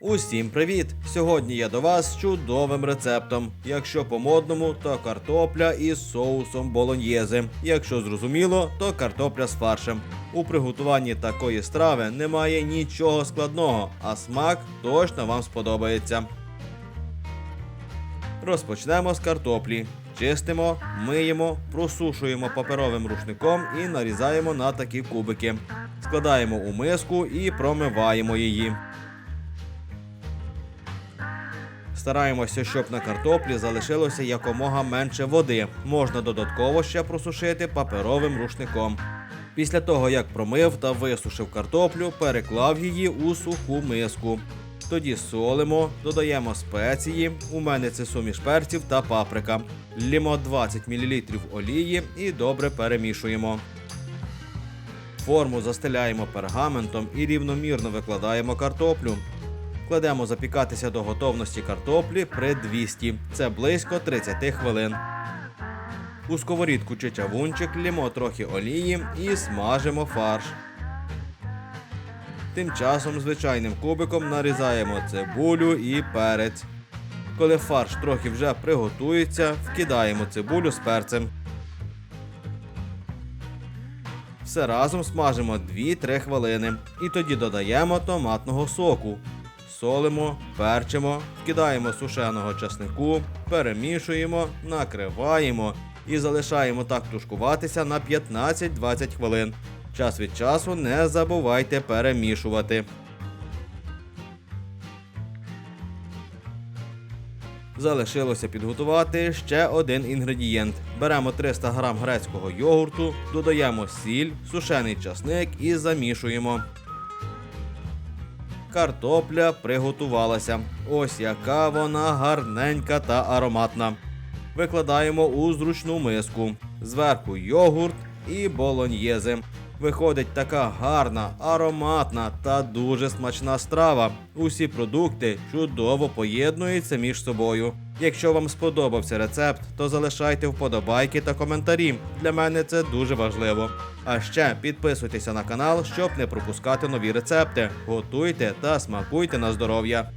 Усім привіт! Сьогодні я до вас з чудовим рецептом. Якщо по-модному, то картопля із соусом болоньєзи. Якщо зрозуміло, то картопля з фаршем. У приготуванні такої страви немає нічого складного, а смак точно вам сподобається. Розпочнемо з картоплі. Чистимо, миємо, просушуємо паперовим рушником і нарізаємо на такі кубики. Складаємо у миску і промиваємо її. Стараємося, щоб на картоплі залишилося якомога менше води. Можна додатково ще просушити паперовим рушником. Після того, як промив та висушив картоплю, переклав її у суху миску. Тоді солимо, додаємо спеції. У мене це суміш перців та паприка. Лімо 20 мл олії і добре перемішуємо. Форму застеляємо пергаментом і рівномірно викладаємо картоплю. Кладемо запікатися до готовності картоплі при 200. Це близько 30 хвилин. У сковорідку чи чавунчик лємо трохи олії і смажимо фарш. Тим часом звичайним кубиком нарізаємо цибулю і перець. Коли фарш трохи вже приготується, вкидаємо цибулю з перцем. Все разом смажимо 2-3 хвилини. І тоді додаємо томатного соку. Солимо, перчимо, вкидаємо сушеного часнику, перемішуємо, накриваємо і залишаємо так тушкуватися на 15-20 хвилин. Час від часу не забувайте перемішувати. Залишилося підготувати ще один інгредієнт. Беремо 300 г грецького йогурту, додаємо сіль, сушений часник і замішуємо. Картопля приготувалася. Ось яка вона гарненька та ароматна. Викладаємо у зручну миску. Зверху йогурт і болоньєзи. Виходить така гарна, ароматна та дуже смачна страва. Усі продукти чудово поєднуються між собою. Якщо вам сподобався рецепт, то залишайте вподобайки та коментарі. Для мене це дуже важливо. А ще підписуйтеся на канал, щоб не пропускати нові рецепти. Готуйте та смакуйте на здоров'я.